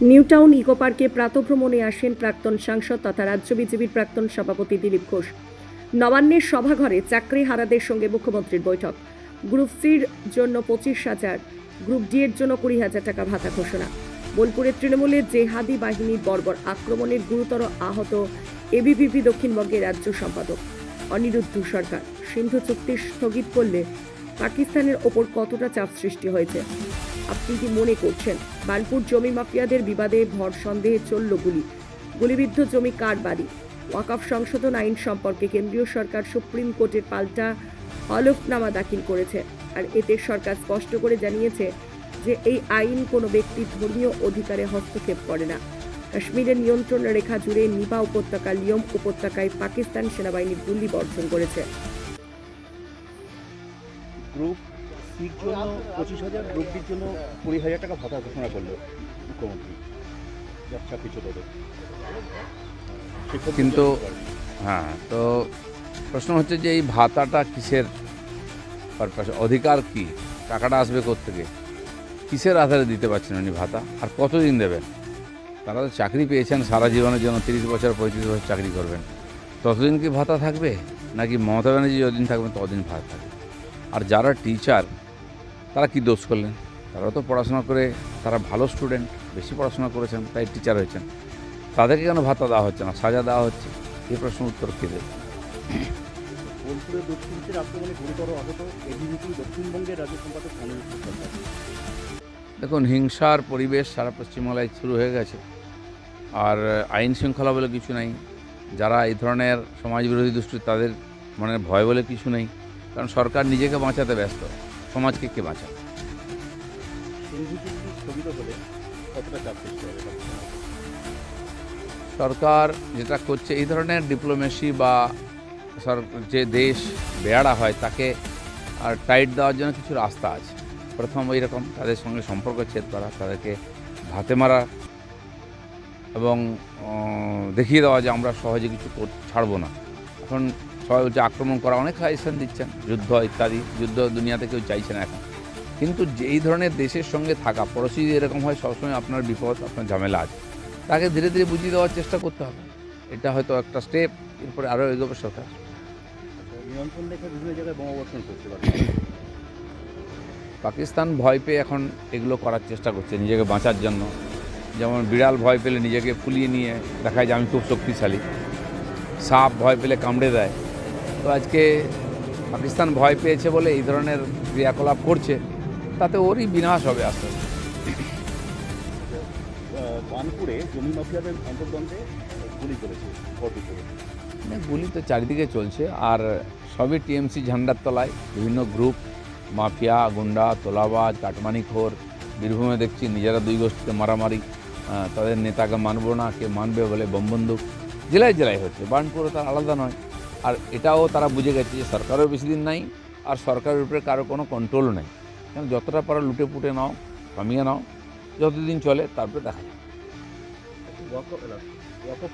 New Town eco পার্কে প্রাতভ্রমণে আসেন প্রাক্তন সাংসদ তথা রাজ্য বিজেপির প্রাক্তন সভাপতি দিলীপ ঘোষ। নবান্নের সভাঘরে চাকরি হারাদের সঙ্গে মুখ্যমন্ত্রীর বৈঠক। গ্রুপ সির জন্য পঁচিশ হাজার, গ্রুপ ডি এর জন্য কুড়ি হাজার টাকা ভাতা ঘোষণা। বোলপুরের তৃণমূলের জেহাদি বাহিনীর বর্বর আক্রমণের গুরুতর আহত এবিভিপি দক্ষিণবঙ্গের রাজ্য সম্পাদক। অনিরুদ্ধ সরকার, সিন্ধু চুক্তি স্থগিত করলে পাকিস্তানের ওপর কতটা চাপ সৃষ্টি হয়েছে? আপনি কি মনে করছেন? বানপুর জমি মাফিয়াদের বিবাদে ভর সন্দেহে চলল গুলি। গুলিবিদ্ধ জমি কার বাড়ি? ওয়াকফ সংশোধন আইন সম্পর্কে কেন্দ্রীয় সরকার সুপ্রিম কোর্টের পাল্টা হলফনামা দাখিল করেছে। আর এতে সরকার স্পষ্ট করে জানিয়েছে যে এই আইন কোনো ব্যক্তির ধর্মীয় অধিকারে হস্তক্ষেপ করে না। কাশ্মীরের নিয়ন্ত্রণ রেখা জুড়ে নিপা উপত্যকা লিয়ম উপত্যকায় পাকিস্তান সেনাবাহিনী গুলি বর্ষণ করেছে। গ্রুপ সির জন্য পঁচিশ হাজার ডির জন্য কুড়ি হাজার টাকা ভাতা ঘোষণা করল মুখ্যমন্ত্রী, যার চাকরি ছোট কিন্তু হ্যাঁ তো প্রশ্ন হচ্ছে যে এই ভাতাটা কিসের পারপাসে অধিকার কি? টাকাটা আসবে থেকে কিসের আধারে দিতে পারছেন উনি ভাতা? আর কতদিন দেবেন? তারা তো চাকরি পেয়েছেন সারা জীবনের জন্য, তিরিশ বছর, পঁয়ত্রিশ বছর চাকরি করবেন। ততদিন কি ভাতা থাকবে? নাকি মমতা ব্যানার্জি যতদিন থাকবেন, ততদিন ভাতা থাকবে। আর যারা টিচার তারা কি দোষ করলেন? তারা তো পড়াশোনা করে তারা ভালো স্টুডেন্ট বেশি পড়াশোনা করেছেন তাই টিচার হয়েছেন। তাদেরকে কেন ভাতা দেওয়া হচ্ছে না? সাজা দেওয়া হচ্ছে? এই প্রশ্ন উত্তর কে দেবে? বোলপুরের দুষ্কৃতীর আক্রমণে গুরুতর আহত এবিভিপি দক্ষিণবঙ্গের রাজ্য সম্পাদক দেখুন হিংসার পরিবেশ সারা পশ্চিমবাংলায় শুরু হয়ে গেছে। আর আইন শৃঙ্খলা বলে কিছু নেই। যারা এই ধরনের সমাজ বিরোধী দুষ্কৃতি তাদের মানে ভয় বলে কিছু নেই। কারণ সরকার নিজেকে বাঁচাতে ব্যস্ত। সমাজকে কে বাঁচাবে? সরকার যেটা করছে এই ধরনের ডিপ্লোমেসি বা যে দেশ বেয়ারা হয় তাকে আর টাইট দেওয়ার জন্য কিছু রাস্তা আছে। প্রথম ওই রকম তাদের সঙ্গে সম্পর্ক ছেদ করা তাদেরকে ভাতে মারা এবং দেখিয়ে দেওয়া যে আমরা সহজে কিছু ছাড়বো না। এখন সবাই বলছে আক্রমণ করা অনেক সাজেশন দিচ্ছেন যুদ্ধ ইত্যাদি যুদ্ধ দুনিয়াতে কেউ চাইছে না এখন। কিন্তু যে এই ধরনের দেশের সঙ্গে থাকা পড়োশি যদি এরকম হয় সবসময় আপনার বিপদ আপনার ঝামেলা আছে। তাকে ধীরে ধীরে বুঝিয়ে দেওয়ার চেষ্টা করতে হবে। এটা হয়তো একটা স্টেপ এরপরে আরও এগোবে সরকার। নিয়ন্ত্রণ রেখা বিভিন্ন জায়গায় বোমাবর্ষণ করতে পাকিস্তান ভয় পেয়ে এখন এগুলো করার চেষ্টা করছে নিজেকে বাঁচার জন্য। যেমন বিড়াল ভয় পেলে নিজেকে ফুলিয়ে নিয়ে দেখায় যে আমি খুব শক্তিশালী। সাপ ভয় পেলে কামড়ে দেয়। আজকে পাকিস্তান ভয় পেয়েছে বলে এই ধরনের ক্রিয়াকলাপ করছে তাতে ওরই বিনাশ হবে আস্তে আস্তে। আহ, জমি মাফিয়াদের অন্তর্দ্বন্দ্বে গুলি করেছে মানে গুলি তো চারিদিকে চলছে আর সবই টিএমসি ঝান্ডার তলায় বিভিন্ন গ্রুপ মাফিয়া গুন্ডা তোলাবাজ কাটমানিখোর বীরভূমে দেখছি নিজেরা দুই গোষ্ঠীতে মারামারি তাদের নেতাকে মানবো না কে মানবে বলে বমবন্দুক জেলায় জেলায় হচ্ছে বার্নপুরে তার আলাদা নয়। আর এটাও তারা বুঝে গেছে যে সরকারও বেশি দিন নাই আর সরকারের উপরে কারও কোনো কন্ট্রোল নেই। কেন যতটা পারো লুটে পুটে নাও, কমিয়ে নাও, যতদিন চলে তারপরে দেখা ওয়াকফ